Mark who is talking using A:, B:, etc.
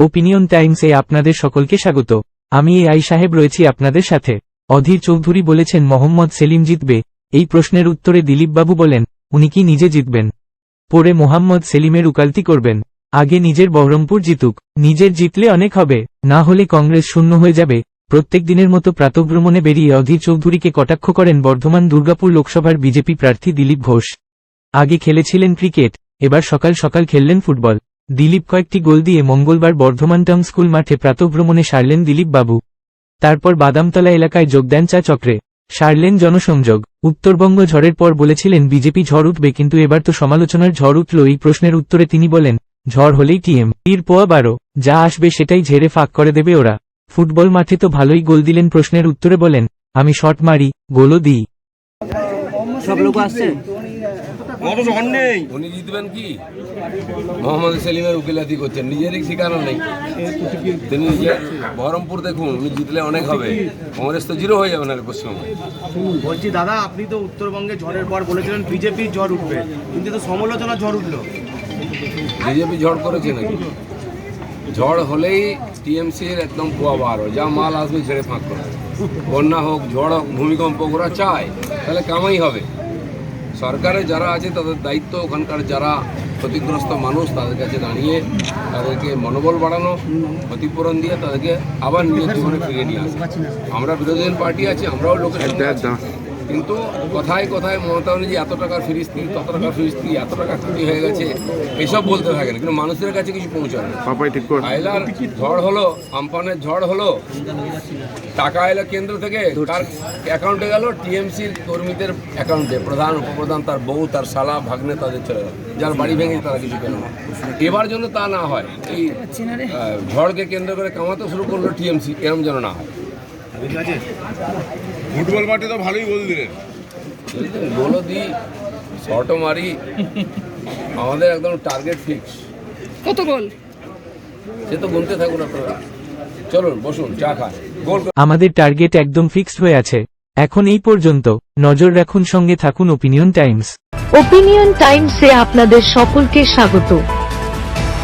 A: Opinion টাইমসে আপনাদের সকলকে স্বাগত। আমি এ আই সাহেব রয়েছি আপনাদের সাথে। অধীর চৌধুরী বলেছেন, মোহাম্মদ সেলিম জিতবে। এই প্রশ্নের উত্তরে দিলীপবাবু বলেন, উনি কি নিজে জিতবেন? পরে মোহাম্মদ সেলিমের উকালতি করবেন। আগে নিজের বহরমপুর জিতুক। নিজের জিতলে অনেক হবে। না হলে কংগ্রেস শূন্য হয়ে যাবে। প্রত্যেক দিনের মতো প্রাতভ্রমণে বেরিয়ে অধীর চৌধুরীকে কটাক্ষ করেন বর্ধমান দুর্গাপুর লোকসভার বিজেপি প্রার্থী দিলীপ ঘোষ। আগে খেলেছিলেন ক্রিকেট, এবার সকাল সকাল খেললেন ফুটবল। দিলীপ কয়েকটি গোল দিয়ে মঙ্গলবার বর্ধমান টাউন স্কুল মাঠে প্রাতভ্রমণে সারলেন দিলীপ বাবু। তারপর বাদামতলা এলাকায় যোগদান চা চক্রে। সারলেন জনসংযোগ। উত্তরবঙ্গ ঝড়ের পর বলেছিলেন, বিজেপি ঝড় উঠবে, কিন্তু এবার তো সমালোচনার ঝড় উঠল। এই প্রশ্নের উত্তরে তিনি বলেন, ঝড় হলেই টিএম। তীর পোয়া বারো। যা আসবে সেটাই ঝেড়ে ফাঁক করে দেবে ওরা। ফুটবল মাঠে তো ভালোই গোল দিলেন প্রশ্নের উত্তরে বলেন, আমি শট মারি, গোলও দিই।
B: সব লোক আসছে?
C: উনি জিতবেন কি? মোহাম্মদ সেলিমের উকিলাতি করছেন নিজেরই ঠিকানা নেই। তিনি নিজে বহরমপুর দেখুন উনি জিতলে অনেক হবে। কংগ্রেস তো জিরো হয়ে যাবে না পশ্চিমবঙ্গে।
B: বলছি দাদা আপনি তো উত্তরবঙ্গে ঝড়ের পর বলেছিলেন বিজেপির ঝড় উঠবে কিন্তু তো সমালোচনা ঝড় উঠল।
C: বিজেপি ঝড় করেছে নাকি? ঝড় হলেই টিএমসির একদম পোয়া বার হয়। যা মাল আসবে ছেড়ে ফাঁক করে। বন্যা হোক ঝড় হোক ভূমিকম্প ওরা চায় তাহলে কামাই হবে। সরকারে যারা আছে, তাদের দায়িত্ব ওখানকার যারা ক্ষতিগ্রস্ত মানুষ, তাদের কাছে দাঁড়িয়ে তাদেরকে মনোবল বাড়ানো, ক্ষতিপূরণ দিয়ে তাদেরকে আবার নিজের জীবনে ফিরিয়ে নিয়ে আসা আমরা বিরোধী পার্টি আছি, আমরাও লোকের। কিন্তু কথায় কথায় মমতা ব্যানার্জি এত টাকার ফিরিস্তি তত টাকার ফিরিস্তি এত টাকা ক্ষতি হয়ে গেছে এসব বলতে থাকেন কিন্তু মানুষের কাছে কিছু পৌঁছায় না। আইলার ঝড় হলো আমপানের ঝড় হলো টাকা এলো কেন্দ্র থেকে তার অ্যাকাউন্টে গেল টিএমসির কর্মীদের অ্যাকাউন্টে প্রধান উপপ্রধান তার বউ তার শালা ভাগ্নে তাদের চলে গেল। যার বাড়ি ভেঙে তারা কিছু কেন না এবার জন্য তা না হয় এই ঝড়কে কেন্দ্র করে কামাতে শুরু করল টিএমসি এরম যেন না হয়।
B: ঠিক আছে?
D: ফুটবল মাঠে তো ভালোই গোল দিলেন।
C: গোলও দিই শটও মারি। আমাদের একদম টার্গেট ফিক্স
E: কত গোল?
C: সে তো গুনতে থাকুন আপনারা। চলুন বসুন চা খান। গোল
A: আমাদের টার্গেট একদম ফিক্সড হয়ে আছে। এখন এই পর্যন্ত নজর রাখুন সঙ্গে থাকুন ওপিনিয়ন টাইমস
F: ওপিনিয়ন টাইমসে আপনাদের সকলকে স্বাগত।